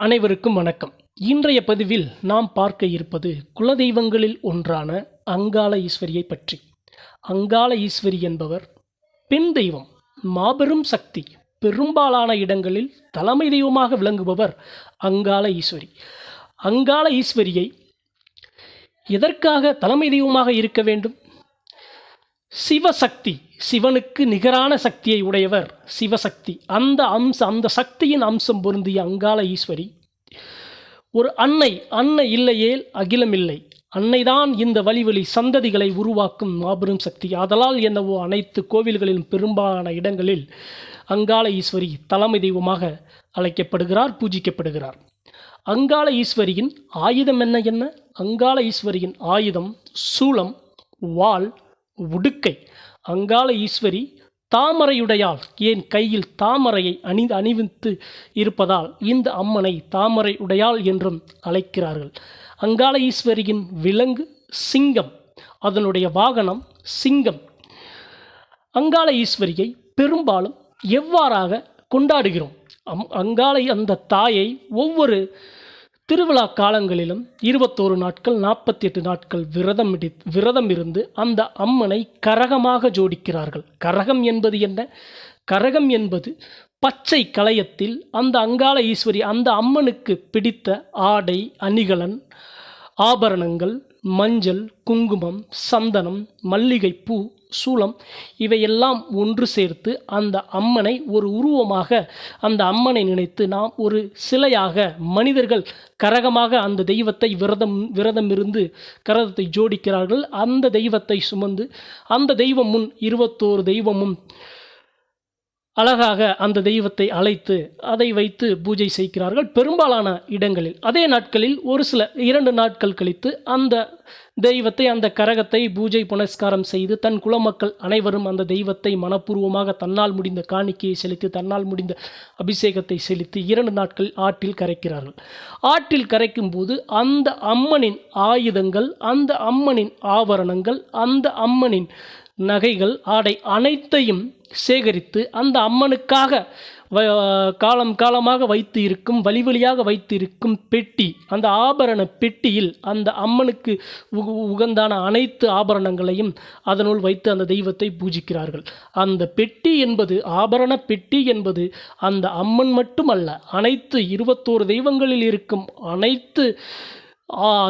அனைவருக்கும் வணக்கம். இன்றைய பதிவில் நாம் பார்க்க இருப்பது குலதெய்வங்களில் ஒன்றான அங்காள ஈஸ்வரியை பற்றி. அங்காள ஈஸ்வரி என்பவர் பெண் தெய்வம் மாபெரும் சக்தி பெரும்பாலான இடங்களில் தலைமை தெய்வமாக விளங்குபவர் அங்காள ஈஸ்வரி. அங்காள ஈஸ்வரியை எதற்காக தலைமை தெய்வமாக இருக்க வேண்டும்? சிவசக்தி சிவனுக்கு நிகரான சக்தியை உடையவர் சிவசக்தி. அந்த அம்சம் அந்த சக்தியின் அம்சம் பொருந்திய அங்காள ஈஸ்வரி ஒரு அன்னை அன்னை இல்லையேல் அகிலமில்லை. அன்னைதான் இந்த வழிவழி சந்ததிகளை உருவாக்கும் மாபெரும் சக்தி. அதலால் என்னவோ அனைத்து கோவில்களிலும் பெரும்பாலான இடங்களில் அங்காள ஈஸ்வரி தலைமை தெய்வமாக அழைக்கப்படுகிறார் பூஜிக்கப்படுகிறார். அங்காள ஈஸ்வரியின் ஆயுதம் என்ன என்ன? அங்காள ஈஸ்வரியின் ஆயுதம் சூலம் வாள் உடுக்கை. அங்காள ஈஸ்வரி தாமரையுடையால் ஏன் கையில் தாமரையை அணி அணிவித்து இருப்பதால் இந்த அம்மனை தாமரை உடையாள் என்றும் அழைக்கிறார்கள். அங்காள ஈஸ்வரியின் விலங்கு சிங்கம். அதனுடைய வாகனம் சிங்கம். அங்காள ஈஸ்வரியை பெரும்பாலும் எவ்வாறாக கொண்டாடுகிறோம்? அம் அங்காளை அந்த தாயை ஒவ்வொரு திருவிழா காலங்களிலும் இருபத்தோரு நாட்கள் நாற்பத்தி எட்டு நாட்கள் விரதம் இடி விரதம் இருந்து அந்த அம்மனை கரகமாக ஜோடிக்கிறார்கள். கரகம் என்பது என்ன? கரகம் என்பது பச்சை கலயத்தில் அந்த அங்காள ஈஸ்வரி அந்த அம்மனுக்கு பிடித்த ஆடை அணிகலன் ஆபரணங்கள் மஞ்சள் குங்குமம் சந்தனம் மல்லிகைப்பூ சூளம் இவையெல்லாம் ஒன்று சேர்த்து அந்த அம்மனை ஒரு உருவமாக அந்த அம்மனை நினைத்து நாம் ஒரு சிலையாக மனிதர்கள் கரகமாக அந்த தெய்வத்தை விரதம் விரதம் இருந்து கரகத்தை ஜோடிக்கிறார்கள். அந்த தெய்வத்தை சுமந்து அந்த தெய்வம் முன் இருபத்தோரு தெய்வமும் அழகாக அந்த தெய்வத்தை அழைத்து அதை வைத்து பூஜை செய்கிறார்கள் பெரும்பாலான இடங்களில். அதே நாட்களில் ஒரு சில இரண்டு நாட்கள் கழித்து அந்த தெய்வத்தை அந்த கரகத்தை பூஜை புனஸ்காரம் செய்து தன் குலமக்கள் அனைவரும் அந்த தெய்வத்தை மனப்பூர்வமாக தன்னால் முடிந்த காணிக்கையை செலுத்தி தன்னால் முடிந்த அபிஷேகத்தை செலுத்தி இரண்டு நாட்கள் ஆற்றில் கரைக்கிறார்கள். ஆற்றில் கரைக்கும் போது அந்த அம்மனின் ஆயுதங்கள் அந்த அம்மனின் ஆபரணங்கள் அந்த அம்மனின் நகைகள் ஆடை அனைத்தையும் சேகரித்து அந்த அம்மனுக்காக வ- காலம் காலமாக வைத்து இருக்கும் வழி வழியாக வைத்து இருக்கும் பெட்டி அந்த ஆபரண பெட்டியில் அந்த அம்மனுக்கு உகந்தான அனைத்து ஆபரணங்களையும் அதனுள் வைத்து அந்த தெய்வத்தை பூஜிக்கிறார்கள். அந்த பெட்டி என்பது ஆபரண பெட்டி என்பது அந்த அம்மன் மட்டுமல்ல அனைத்து இருபத்தோரு தெய்வங்களில் இருக்கும் அனைத்து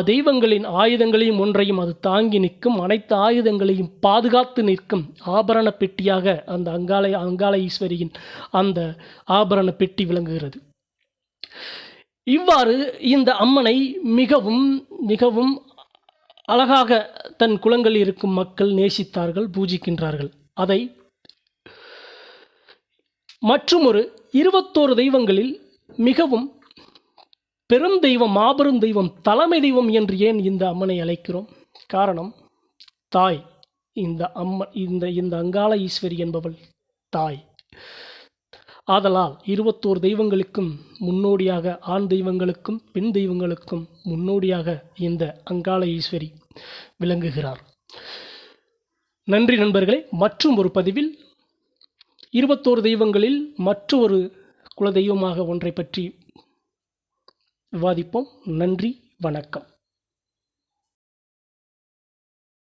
தெய்வங்களின் ஆயுதங்களையும் ஒன்றையும் அது தாங்கி நிற்கும். அனைத்து ஆயுதங்களையும் பாதுகாத்து நிற்கும் ஆபரண பெட்டியாக அந்த அங்காள அங்காள ஈஸ்வரியின் அந்த ஆபரண பெட்டி விளங்குகிறது. இவ்வாறு இந்த அம்மனை மிகவும் மிகவும் அழகாக தன் குலங்களில் இருக்கும் மக்கள் நேசித்தார்கள் பூஜிக்கின்றார்கள். அதை மற்றும் ஒரு இருபத்தோரு தெய்வங்களில் மிகவும் பெரும் தெய்வம் மாபெரும் தெய்வம் தலைமை தெய்வம் என்று ஏன் இந்த அம்மனை அழைக்கிறோம்? காரணம் தாய் இந்த அம்ம இந்த இந்த அங்காள ஈஸ்வரி என்பவள் தாய். ஆதலால் இருபத்தோரு தெய்வங்களுக்கும் முன்னோடியாக ஆண் தெய்வங்களுக்கும் பெண் தெய்வங்களுக்கும் முன்னோடியாக இந்த அங்காள ஈஸ்வரி விளங்குகிறார். நன்றி நண்பர்களே மற்றும் ஒரு பதிவில் இருபத்தோரு தெய்வங்களில் மற்றொரு குலதெய்வமாக ஒன்றை பற்றி விவாதிப்போம் நன்றி வணக்கம்.